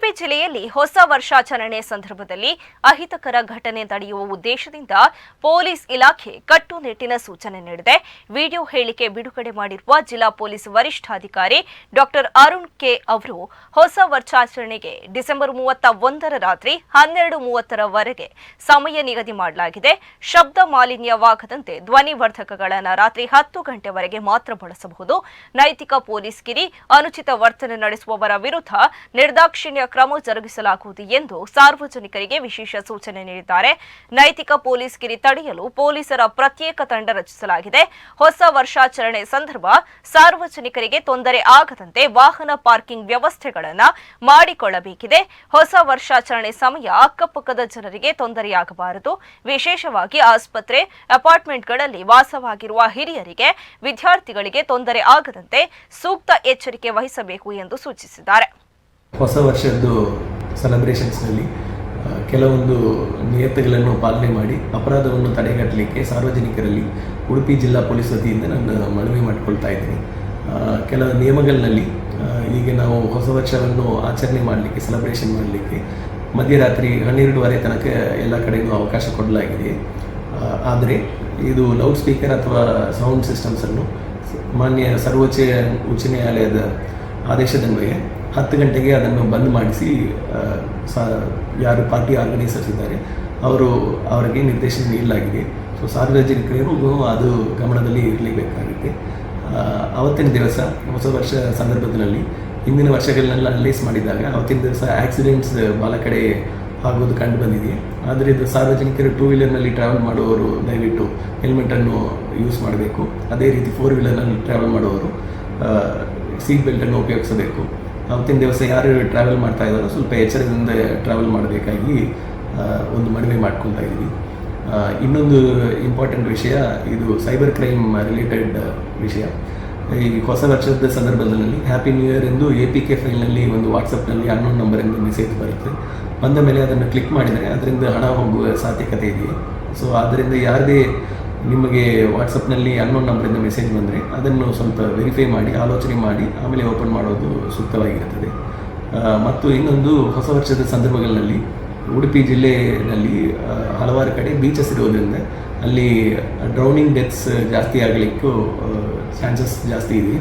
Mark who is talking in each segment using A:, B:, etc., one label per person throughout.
A: ಉಡುಪಿ ಜಿಲ್ಲೆಯಲ್ಲಿ ಹೊಸ ವರ್ಷಾಚರಣೆ ಸಂದರ್ಭದಲ್ಲಿ ಅಹಿತಕರ ಘಟನೆ ತಡೆಯುವ ಉದ್ದೇಶದಿಂದ ಪೊಲೀಸ್ ಇಲಾಖೆ ಕಟ್ಟುನಿಟ್ಟಿನ ಸೂಚನೆ ನೀಡಿದೆ. ವಿಡಿಯೋ ಹೇಳಿಕೆ ಬಿಡುಗಡೆ ಮಾಡಿರುವ ಜಿಲ್ಲಾ ಪೊಲೀಸ್ ವರಿಷ್ಠಾಧಿಕಾರಿ ಡಾಕ್ಟರ್ ಅರುಣ್ ಕೆ ಅವರು, ಹೊಸ ವರ್ಷಾಚರಣೆಗೆ ಡಿಸೆಂಬರ್ ಮೂವತ್ತ ಒಂದರ ರಾತ್ರಿ ಹನ್ನೆರಡು ಮೂವತ್ತರವರೆಗೆ ಸಮಯ ನಿಗದಿ ಮಾಡಲಾಗಿದೆ. ಶಬ್ದ ಮಾಲಿನ್ಯವಾಗದಂತೆ ಧ್ವನಿವರ್ಧಕಗಳನ್ನು ರಾತ್ರಿ ಹತ್ತು ಗಂಟೆವರೆಗೆ ಮಾತ್ರ ಬಳಸಬಹುದು. ನೈತಿಕ ಪೊಲೀಸ್ ಗಿರಿ, ಅನುಚಿತ ವರ್ತನೆ ನಡೆಸುವವರ ವಿರುದ್ಧ ನಿರ್ದಾಕ್ಷಿಣ್ಯ ಕ್ರಮ ಜರುಗಿಸಲಾಗುವುದು ಎಂದು ಸಾರ್ವಜನಿಕರಿಗೆ ವಿಶೇಷ ಸೂಚನೆ ನೀಡಿದ್ದಾರೆ. ನೈತಿಕ ಪೊಲೀಸ್ ಗಿರಿ ತಡೆಯಲು ಪೊಲೀಸರ ಪ್ರತ್ಯೇಕ ತಂಡ ರಚಿಸಲಾಗಿದೆ. ಹೊಸ ವರ್ಷಾಚರಣೆ ಸಂದರ್ಭ ಸಾರ್ವಜನಿಕರಿಗೆ ತೊಂದರೆ ಆಗದಂತೆ ವಾಹನ ಪಾರ್ಕಿಂಗ್ ವ್ಯವಸ್ಥೆಗಳನ್ನು ಮಾಡಿಕೊಳ್ಳಬೇಕಿದೆ. ಹೊಸ ವರ್ಷಾಚರಣೆ ಸಮಯ ಅಕ್ಕಪಕ್ಕದ ಜನರಿಗೆ ತೊಂದರೆಯಾಗಬಾರದು. ವಿಶೇಷವಾಗಿ ಆಸ್ಪತ್ರೆ, ಅಪಾರ್ಟ್ಮೆಂಟ್ಗಳಲ್ಲಿ ವಾಸವಾಗಿರುವ ಹಿರಿಯರಿಗೆ ವಿದ್ಯಾರ್ಥಿಗಳಿಗೆ ತೊಂದರೆ ಆಗದಂತೆ ಸೂಕ್ತ ಎಚ್ಚರಿಕೆ ವಹಿಸಬೇಕು ಎಂದು ಸೂಚಿಸಿದ್ದಾರೆ.
B: ಹೊಸ ವರ್ಷದ್ದು ಸೆಲೆಬ್ರೇಷನ್ಸ್ನಲ್ಲಿ ಕೆಲವೊಂದು ನಿಯತ್ತುಗಳನ್ನು ಪಾಲನೆ ಮಾಡಿ ಅಪರಾಧವನ್ನು ತಡೆಗಟ್ಟಲಿಕ್ಕೆ ಸಾರ್ವಜನಿಕರಲ್ಲಿ ಉಡುಪಿ ಜಿಲ್ಲಾ ಪೊಲೀಸ್ ವತಿಯಿಂದ ನಾನು ಮನವಿ ಮಾಡಿಕೊಳ್ತಾ ಇದ್ದೀನಿ. ಕೆಲ ನಿಯಮಗಳಲ್ಲಿ ಈಗ ನಾವು ಹೊಸ ವರ್ಷವನ್ನು ಆಚರಣೆ ಮಾಡಲಿಕ್ಕೆ ಸೆಲೆಬ್ರೇಷನ್ ಮಾಡಲಿಕ್ಕೆ ಮಧ್ಯರಾತ್ರಿ ಹನ್ನೆರಡುವರೆ ತನಕ ಎಲ್ಲ ಕಡೆಗೂ ಅವಕಾಶ ಕೊಡಲಾಗಿದೆ. ಆದರೆ ಇದು ಲೌಡ್ ಸ್ಪೀಕರ್ ಅಥವಾ ಸೌಂಡ್ ಸಿಸ್ಟಮ್ಸನ್ನು ಮಾನ್ಯ ಸರ್ವೋಚ್ಚ ಉಚ್ಚ ನ್ಯಾಯಾಲಯದ ಆದೇಶದನ್ವಯ ಹತ್ತು ಗಂಟೆಗೆ ಅದನ್ನು ಬಂದ್ ಮಾಡಿಸಿ ಯಾರು ಪಾರ್ಟಿ ಆರ್ಗನೈಸರ್ಸ್ ಇದ್ದಾರೆ, ಅವರು ಅವರಿಗೆ ನಿರ್ದೇಶನ ನೀಡಲಾಗಿದೆ. ಸೊ ಸಾರ್ವಜನಿಕರಿಗೂ ಅದು ಗಮನದಲ್ಲಿ ಇರಲೇಬೇಕಾಗುತ್ತೆ. ಅವತ್ತಿನ ದಿವಸ, ಹೊಸ ವರ್ಷ ಸಂದರ್ಭದಲ್ಲಿ, ಹಿಂದಿನ ವರ್ಷಗಳನ್ನೆಲ್ಲ ಅನಲೈಸ್ ಮಾಡಿದಾಗ ಅವತ್ತಿನ ದಿವಸ ಆಕ್ಸಿಡೆಂಟ್ಸ್ ಭಾಳ ಕಡೆ ಆಗೋದು ಕಂಡು ಬಂದಿದೆ. ಆದರೆ ಇದು ಸಾರ್ವಜನಿಕರು ಟೂ ವೀಲರ್ನಲ್ಲಿ ಟ್ರಾವೆಲ್ ಮಾಡುವವರು ದಯವಿಟ್ಟು ಹೆಲ್ಮೆಟನ್ನು ಯೂಸ್ ಮಾಡಬೇಕು. ಅದೇ ರೀತಿ ಫೋರ್ ವೀಲರ್ನಲ್ಲಿ ಟ್ರಾವೆಲ್ ಮಾಡುವವರು ಸೀಟ್ ಬೆಲ್ಟನ್ನು ಉಪಯೋಗಿಸಬೇಕು. ಅವತ್ತಿನ ದಿವಸ ಯಾರು ಟ್ರಾವೆಲ್ ಮಾಡ್ತಾ ಇದ್ದಾರೋ ಸ್ವಲ್ಪ ಎಚ್ಚರದಿಂದ ಟ್ರಾವೆಲ್ ಮಾಡಬೇಕಾಗಿ ಒಂದು ಮನವಿ ಮಾಡ್ಕೊಳ್ತಾ ಇದ್ದೀವಿ. ಇನ್ನೊಂದು ಇಂಪಾರ್ಟೆಂಟ್ ವಿಷಯ, ಇದು ಸೈಬರ್ ಕ್ರೈಮ್ ರಿಲೇಟೆಡ್ ವಿಷಯ. ಈ ಹೊಸ ವರ್ಷದ ಸಂದರ್ಭದಲ್ಲಿ ಹ್ಯಾಪಿ ನ್ಯೂ ಇಯರ್ ಎಂದು ಎ ಪಿ ಕೆ ಫೈಲ್ನಲ್ಲಿ ಒಂದು ವಾಟ್ಸಪ್ನಲ್ಲಿ ಅನ್ನೋನ್ ಎಂದು ಮೆಸೇಜ್ ಬರುತ್ತೆ. ಬಂದ ಮೇಲೆ ಅದನ್ನು ಕ್ಲಿಕ್ ಮಾಡಿದರೆ, ಅದರಿಂದ ಹಣ ಹೋಗುವ ಸಾಧ್ಯತೆ ಇದೆ ಸೊ ಆದ್ದರಿಂದ ಯಾರದೇ ನಿಮಗೆ ವಾಟ್ಸಪ್ನಲ್ಲಿ ಅನ್ನೋನ್ ನಂಬರಿಂದ ಮೆಸೇಜ್ ಬಂದರೆ ಅದನ್ನು ಸ್ವಲ್ಪ ವೆರಿಫೈ ಮಾಡಿ, ಆಲೋಚನೆ ಮಾಡಿ, ಆಮೇಲೆ ಓಪನ್ ಮಾಡೋದು ಸೂಕ್ತವಾಗಿರುತ್ತದೆ. ಮತ್ತು ಇನ್ನೊಂದು ಹೊಸ ವರ್ಷದ ಸಂದರ್ಭಗಳಲ್ಲಿ ಉಡುಪಿ ಜಿಲ್ಲೆಯಲ್ಲಿ ಹಲವಾರು ಕಡೆ ಬೀಚಸ್ ಇರೋದ್ರಿಂದ ಅಲ್ಲಿ ಡ್ರೌನಿಂಗ್ ಡೆತ್ಸ್ ಜಾಸ್ತಿ ಆಗಲಿಕ್ಕೂ ಚಾನ್ಸಸ್ ಜಾಸ್ತಿ ಇದೆ.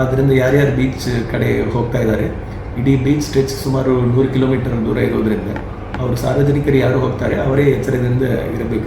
B: ಆದ್ದರಿಂದ ಯಾರ್ಯಾರು ಬೀಚ್ ಕಡೆ ಹೋಗ್ತಾ ಇದ್ದಾರೆ, ಇಡೀ ಬೀಚ್ ಸ್ಟ್ರೆಚ್ ಸುಮಾರು ನೂರು ಕಿಲೋಮೀಟರ್ ದೂರ ಇರೋದರಿಂದ ಅವರು ಸಾರ್ವಜನಿಕರು ಯಾರು ಹೋಗ್ತಾರೆ, ಅವರೇ ಎಚ್ಚರದಿಂದ ಇರಬೇಕಾಗಿ